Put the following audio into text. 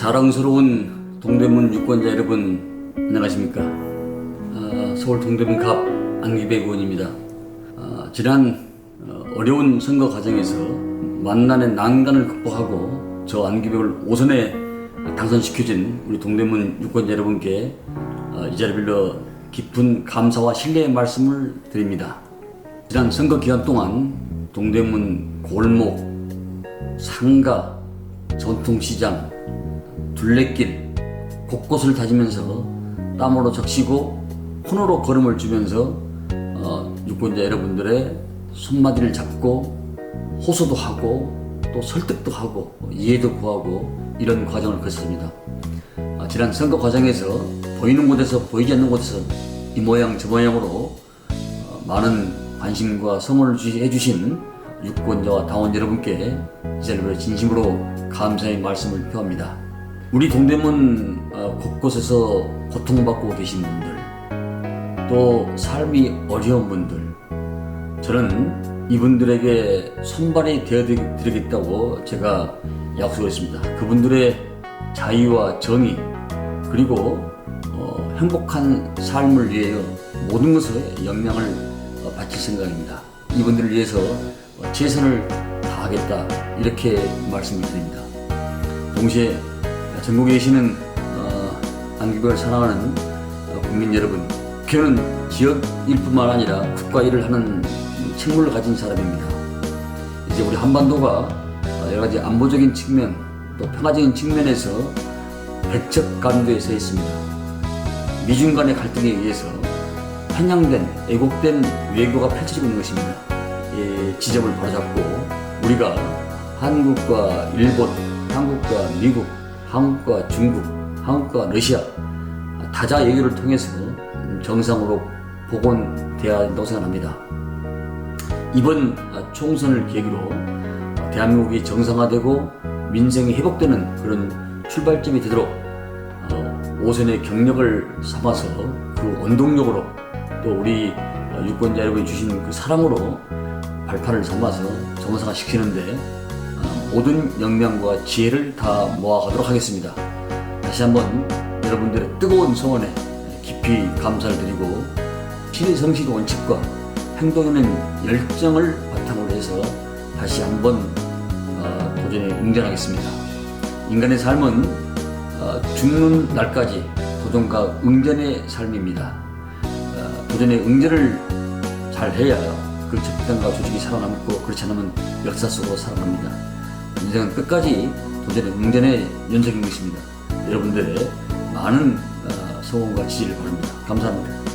자랑스러운 동대문 유권자 여러분 안녕하십니까? 아, 서울 동대문 갑 안기백 의원입니다. 아, 지난 어, 어려운 선거 과정에서 만난의 난관을 극복하고 저 안기백을 오선에 당선시켜준 우리 동대문 유권자 여러분께 어, 이 자리 빌려 깊은 감사와 신뢰의 말씀을 드립니다. 지난 선거 기간 동안 동대문 골목, 상가, 전통시장, 둘레길 곳곳을 다니면서 땀으로 적시고 혼으로 걸음을 주면서 어, 유권자 여러분들의 손마디를 잡고 호소도 하고 또 설득도 하고 이해도 구하고 이런 과정을 거쳤습니다. 아, 지난 선거 과정에서 보이는 곳에서 보이지 않는 곳에서 이 모양 저 모양으로 어, 많은 관심과 성원을 해주신 유권자와 당원 여러분께 이 자리로 진심으로 감사의 말씀을 표합니다. 우리 동대문 어, 곳곳에서 고통받고 계신 분들, 또 삶이 어려운 분들, 저는 이분들에게 손발이 되어드리겠다고 제가 약속했습니다. 그분들의 자유와 정의 그리고 어, 행복한 삶을 위하여 모든 것에 영향을 어, 바칠 생각입니다. 이분들을 위해서 어, 최선을 다하겠다 이렇게 말씀을 드립니다. 동시에 전국에 계시는 어, 안기부를 사랑하는 어, 국민 여러분, 국회는 지역 일 뿐만 아니라 국가 일을 하는 책무를 가진 사람입니다. 이제 우리 한반도가 어, 여러 가지 안보적인 측면 또 평화적인 측면에서 백척 간도에 서 있습니다. 미중 간의 갈등에 의해서 편향된 왜곡된 외교가 펼쳐지고 있는 것입니다. 이 지점을 바로잡고 우리가 한국과 일본, 한국과 미국, 한국과 중국, 한국과 러시아 다자 외교를 통해서 정상으로 복원돼야 한다고 생각합니다. 이번 총선을 계기로 대한민국이 정상화되고 민생이 회복되는 그런 출발점이 되도록 어, 오선의 경력을 삼아서 그 원동력으로 또 우리 어, 유권자 여러분이 주신 그 사랑으로 발판을 삼아서 정상화 시키는데 어, 모든 역량과 지혜를 다 모아가도록 하겠습니다. 다시 한번 여러분들의 뜨거운 성원에 깊이 감사를 드리고 신의 성실 원칙과 행동에는 열정을 바탕으로 해서 다시 한번 어, 도전에 응전하겠습니다. 인간의 삶은 어, 죽는 날까지 도전과 응전의 삶입니다. 어, 도전의 응전을 잘 해야 그 집단과 조직이 살아남고 그렇지 않으면 역사 속으로 살아납니다. 인생은 끝까지 도전의 응전의 연속인 것입니다. 여러분들의 많은 어, 소원과 지지를 바랍니다. 감사합니다.